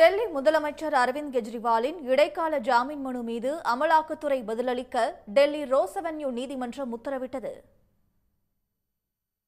டெல்லி முதலமைச்சர் அரவிந்த் கெஜ்ரிவாலின் இடைக்கால ஜாமீன் மனு மீது அமலாக்கத்துறை பதிலளிக்க டெல்லி ரோஸ் அவென்யூ நீதிமன்றம் உத்தரவிட்டது.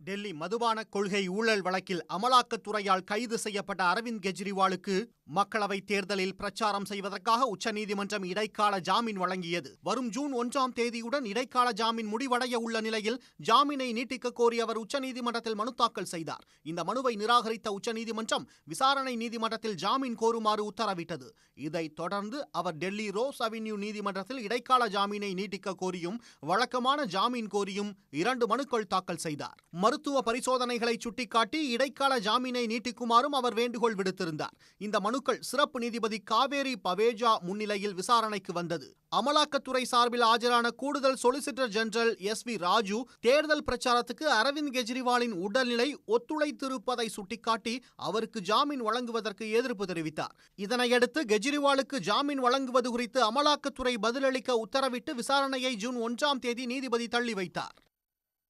டெல்லி மதுபான கொள்கை ஊழல் வழக்கில் அமலாக்கத்துறையால் கைது செய்யப்பட்ட அரவிந்த் கெஜ்ரிவாலுக்கு மக்களவைத் தேர்தலில் பிரச்சாரம் செய்வதற்காக உச்சநீதிமன்றம் இடைக்கால ஜாமீன் வழங்கியது. வரும் ஜூன் ஒன்றாம் தேதியுடன் இடைக்கால ஜாமீன் முடிவடைய உள்ள நிலையில் ஜாமீனை நீட்டிக்க கோரி அவர் உச்சநீதிமன்றத்தில் மனு தாக்கல் செய்தார். இந்த மனுவை நிராகரித்த உச்சநீதிமன்றம் விசாரணை நீதிமன்றத்தில் ஜாமீன் கோருமாறு உத்தரவிட்டது. இதைத் தொடர்ந்து அவர் டெல்லி ரோஸ் அவென்யூ நீதிமன்றத்தில் இடைக்கால ஜாமீனை நீட்டிக்க கோரியும் வழக்கமான ஜாமீன் கோரியும் இரண்டு மனுக்கள் தாக்கல் செய்தார். மருத்துவ பரிசோதனைகளை சுட்டிக்காட்டி இடைக்கால ஜாமீனை நீட்டிக்குமாறும் அவர் வேண்டுகோள் விடுத்திருந்தார். இந்த மனுக்கள் சிறப்பு நீதிபதி காவேரி பவேஜா முன்னிலையில் விசாரணைக்கு வந்தது. அமலாக்கத்துறை சார்பில் ஆஜரான கூடுதல் solicitor general S V Raju தேர்தல் பிரச்சாரத்துக்கு அரவிந்த் கெஜ்ரிவாலின் உடல்நிலை ஒத்துழைத்திருப்பதை சுட்டிக்காட்டி அவருக்கு ஜாமீன் வழங்குவதற்கு எதிர்ப்பு தெரிவித்தார். இதனையடுத்து கெஜ்ரிவாலுக்கு ஜாமீன் வழங்குவது குறித்து அமலாக்கத்துறை பதிலளிக்க உத்தரவிட்டு விசாரணையை ஜூன் ஒன்றாம் தேதி நீதிபதி தள்ளி வைத்தார்